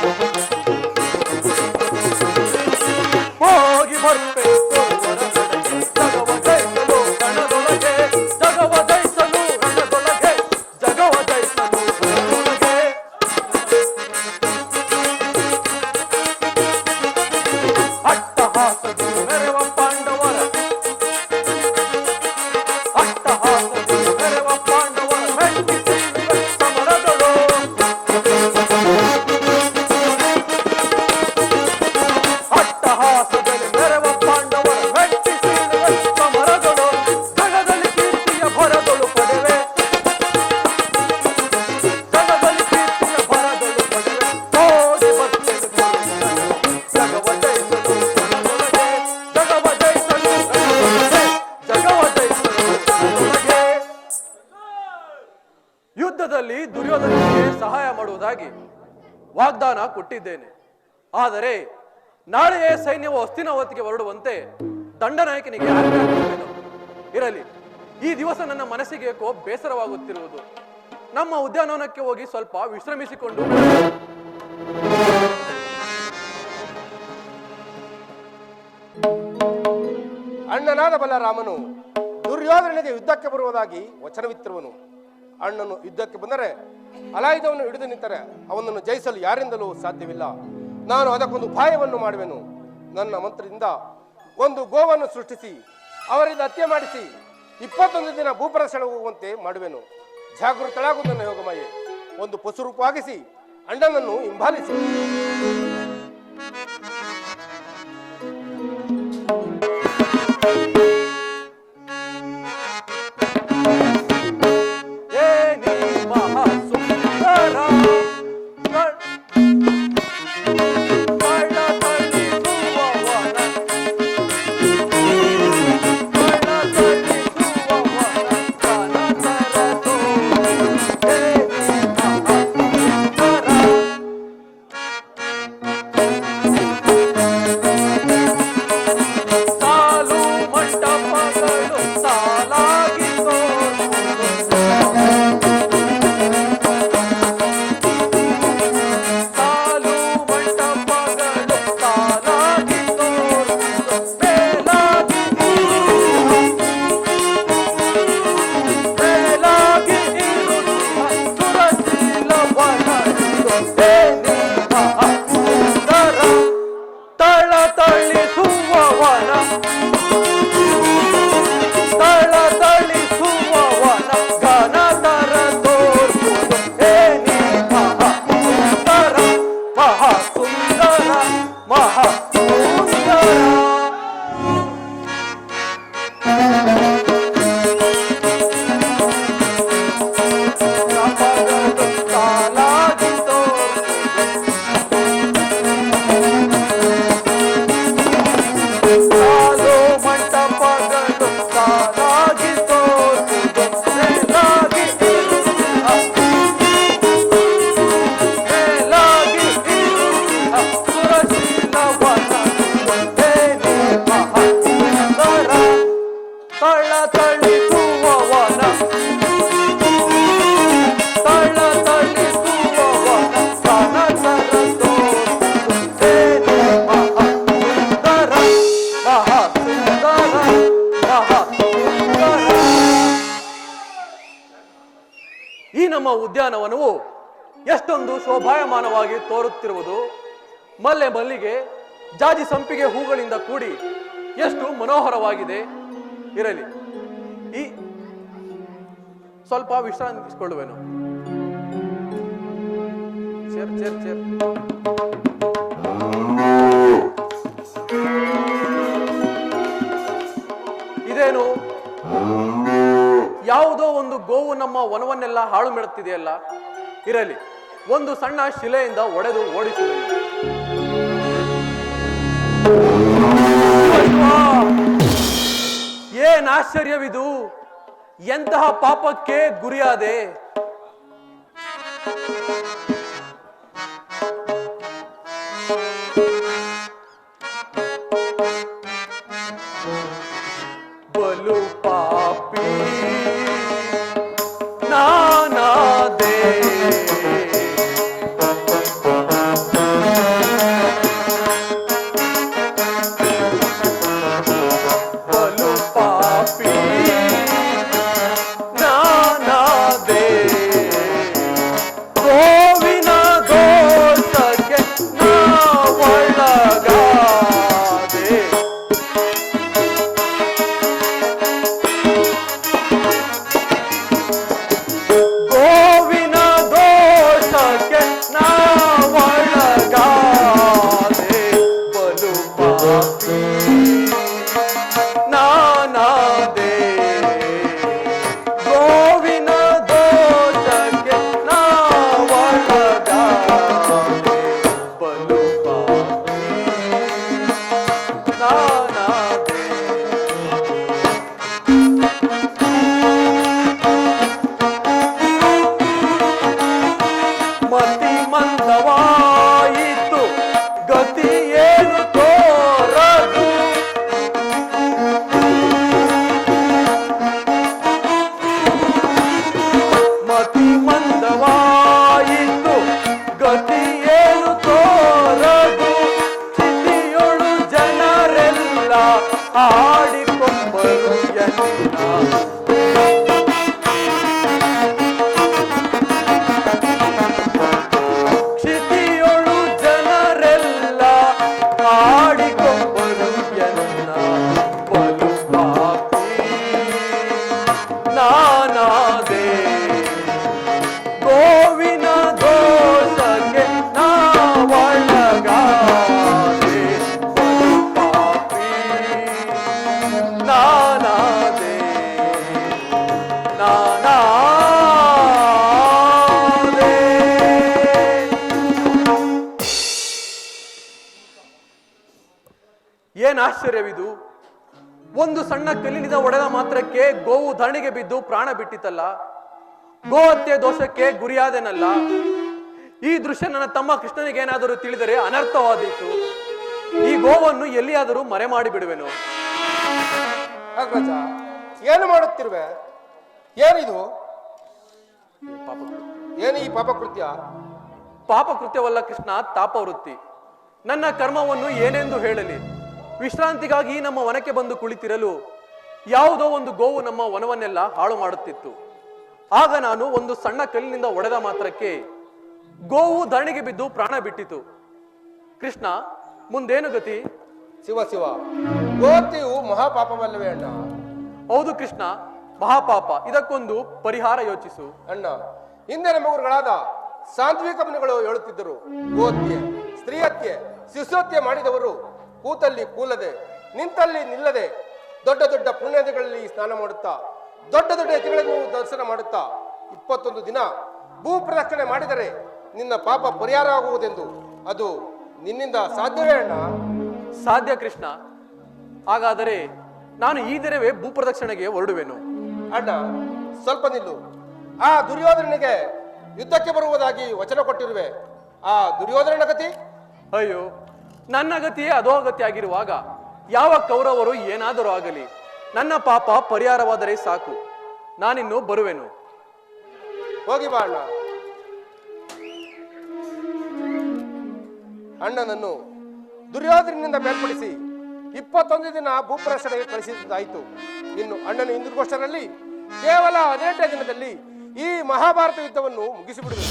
ಹೋಗಿ ಸಹಾಯ ಮಾಡುವುದಾಗಿ ವಾಗ್ದಾನ ಕೊಟ್ಟಿದ್ದೇನೆ. ಆದರೆ ನಾಳೆಯೇ ಸೈನ್ಯವು ಹಸ್ತಿನಾವತಿಗೆ ಹೊರಡುವಂತೆ ದಂಡನಾಯಕನಿಗೆ ಇರಲಿ, ಈ ದಿವಸ ನನ್ನ ಮನಸ್ಸಿಗೆ ಕೋ ಬೇಸರವಾಗುತ್ತಿರುವುದು. ನಮ್ಮ ಉದ್ಯಾನವನಕ್ಕೆ ಹೋಗಿ ಸ್ವಲ್ಪ ವಿಶ್ರಮಿಸಿಕೊಂಡು ಅಣ್ಣನಾದ ಬಲರಾಮನು ದುರ್ಯೋಧನನಿಗೆ ಯುದ್ಧಕ್ಕೆ ಬರುವುದಾಗಿ ವಚನವಿತ್ತಿರುವನು. ಅಣ್ಣನು ಯುದ್ಧಕ್ಕೆ ಬಂದರೆ ಅಲಾಯುಧವನ್ನು ಹಿಡಿದು ನಿಂತರೆ ಅವನನ್ನು ಜಯಿಸಲು ಯಾರಿಂದಲೂ ಸಾಧ್ಯವಿಲ್ಲ. ನಾನು ಅದಕ್ಕೊಂದು ಉಪಾಯವನ್ನು ಮಾಡುವೆನು. ನನ್ನ ಮಂತ್ರದಿಂದ ಒಂದು ಗೋವನ್ನು ಸೃಷ್ಟಿಸಿ, ಅವರಿಂದ ಹತ್ಯೆ ಮಾಡಿಸಿ, ಇಪ್ಪತ್ತೊಂದು ದಿನ ಭೂಪ್ರದರ್ಶನ ಹೋಗುವಂತೆ ಮಾಡುವೆನು. ಜಾಗೃತಳಾಗುವುದನ್ನು ನನ್ನ ಒಂದು ಒಂದು ಪಶುರೂಪವಾಗಿಸಿ, ಅಣ್ಣನನ್ನು ಹಿಂಬಾಲಿಸಿ. ಈ ನಮ್ಮ ಉದ್ಯಾನವನವು ಎಷ್ಟೊಂದು ಶೋಭಾಯಮಾನವಾಗಿ ತೋರುತ್ತಿರುವುದು. ಮಲ್ಲೆ ಮಲ್ಲಿಗೆ, ಜಾಜಿ ಸಂಪಿಗೆ ಹೂಗಳಿಂದ ಕೂಡಿ ಎಷ್ಟು ಮನೋಹರವಾಗಿದೆ. ಇರಲಿ, ಈ ಸ್ವಲ್ಪ ವಿಶ್ರಾಂತಿಸಿಕೊಳ್ಳುವೆನು. Chair chair chair. ಗೋವು ನಮ್ಮ ವನವನ್ನೆಲ್ಲ ಹಾಳು ಮಾಡುತ್ತಿದೆಯಲ್ಲ? ಇರಲಿ, ಒಂದು ಸಣ್ಣ ಶಿಲೆಯಿಂದ ಒಡೆದು ಓಡಿಸಿ ಏನ್ ಆಶ್ಚರ್ಯವಿದು? ಎಂತಹ ಪಾಪಕ್ಕೆ ಗುರಿಯಾದೆ? ಆಶ್ಚರ್ಯವಿದು? ಒಂದು ಸಣ್ಣ ಕಲ್ಲಿನಿಂದ ಒಡೆದ ಮಾತ್ರಕ್ಕೆ ಗೋವು ಧರಣಿಗೆ ಬಿದ್ದು ಪ್ರಾಣ ಬಿಟ್ಟಿತಲ್ಲ. ಗೋ ಹತ್ಯೆ ದೋಷಕ್ಕೆ ಗುರಿಯಾದೆನಲ್ಲ. ಈ ದೃಶ್ಯ ನನ್ನ ತಮ್ಮ ಕೃಷ್ಣನಿಗೆ ಏನಾದರೂ ತಿಳಿದರೆ ಅನರ್ಥವಾದೀತು. ಈ ಗೋವನ್ನು ಎಲ್ಲಿಯಾದರೂ ಮರೆ ಮಾಡಿ ಬಿಡುವೆನು. ಏನು ಮಾಡುತ್ತಿರುವೆ? ಏನಿದು? ಏನು ಈ ಪಾಪ ಕೃತ್ಯ ಪಾಪ ಕೃತ್ಯವಲ್ಲ ಕೃಷ್ಣ ತಾಪವೃತ್ತಿ. ನನ್ನ ಕರ್ಮವನ್ನು ಏನೆಂದು ಹೇಳಲಿ. ವಿಶ್ರಾಂತಿಗಾಗಿ ನಮ್ಮ ವನಕ್ಕೆ ಬಂದು ಕುಳಿತಿರಲು ಯಾವುದೋ ಒಂದು ಗೋವು ನಮ್ಮ ವನವನ್ನೆಲ್ಲ ಹಾಳು ಮಾಡುತ್ತಿತ್ತು. ಆಗ ನಾನು ಒಂದು ಸಣ್ಣ ಕಲ್ಲಿನಿಂದ ಒಡೆದ ಮಾತ್ರಕ್ಕೆ ಗೋವು ಧರಣಿಗೆ ಬಿದ್ದು ಪ್ರಾಣ ಬಿಟ್ಟಿತು. ಕೃಷ್ಣ ಮುಂದೇನು ಗತಿ? ಶಿವ ಶಿವ. ಗೋತಿಯು ಮಹಾಪಾಪವಲ್ಲವೇ ಅಣ್ಣ? ಹೌದು ಕೃಷ್ಣ ಮಹಾಪಾಪ. ಇದಕ್ಕೊಂದು ಪರಿಹಾರ ಯೋಚಿಸು. ಅಣ್ಣ ಹಿಂದೆ ನಮ್ಮ ಗುರುಗಳಾದ ಸಾಂತ್ವಿಕ ಮುನಿಗಳು ಹೇಳುತ್ತಿದ್ದರು ಹತ್ಯೆ ಶಿಶು ಶಿಶುಹತ್ಯೆ ಮಾಡಿದವರು ಕೂತಲ್ಲಿ ಕೂಲದೆ ನಿಂತಲ್ಲಿ ನಿಲ್ಲದೆ ದೊಡ್ಡ ದೊಡ್ಡ ಪುಣ್ಯದಗಳಲ್ಲಿ ಸ್ನಾನ ಮಾಡುತ್ತಾ ದೊಡ್ಡ ದೊಡ್ಡ ಯತಿಗಳನ್ನು ದರ್ಶನ ಮಾಡುತ್ತಾ ಇಪ್ಪತ್ತೊಂದು ದಿನ ಭೂ ಪ್ರದಕ್ಷಿಣೆ ಮಾಡಿದರೆ ನಿನ್ನ ಪಾಪ ಪರಿಹಾರ ಆಗುವುದೆಂದು ಅದು ನಿನ್ನಿಂದ ಸಾಧ್ಯವೇ ಅಣ್ಣ? ಸಾಧ್ಯ ಕೃಷ್ಣ. ಹಾಗಾದರೆ ನಾನು ಈ ದಿನವೇ ಭೂಪ್ರದಕ್ಷಿಣೆಗೆ ಹೊರಡುವೆನು. ಅಣ್ಣ ಸ್ವಲ್ಪ ನಿಲ್ಲು. ಆ ದುರ್ಯೋಧನನಿಗೆ ಯುದ್ಧಕ್ಕೆ ಬರುವುದಾಗಿ ವಚನ ಕೊಟ್ಟಿರುವೆ. ಆ ದುರ್ಯೋಧನನ ಗತಿ ಅಯ್ಯೋ ನನ್ನ ಗತಿಯೇ ಅಧೋಗತಿ ಆಗಿರುವಾಗ ಯಾವ ಕೌರವರು ಏನಾದರೂ ಆಗಲಿ, ನನ್ನ ಪಾಪ ಪರಿಹಾರವಾದರೆ ಸಾಕು. ನಾನಿನ್ನು ಬರುವೆನು. ಹೋಗಿ ಬಾ ಅಣ್ಣ ಅಣ್ಣನನ್ನು ದುರ್ಯೋಧನಿಂದ ಬೇರ್ಪಡಿಸಿ ಇಪ್ಪತ್ತೊಂದು ದಿನ ಭೂಪ್ರದರ್ಶನಕ್ಕೆ ಕಳಿಸಿದ್ದಾಯಿತು ಇನ್ನು ಅಣ್ಣನ ಹಿಂದಿರುಗೋಷ್ಟರಲ್ಲಿ ಕೇವಲ ಹದಿನೆಂಟನೇ ದಿನದಲ್ಲಿ ಈ ಮಹಾಭಾರತ ಯುದ್ಧವನ್ನು ಮುಗಿಸಿಬಿಡುವುದು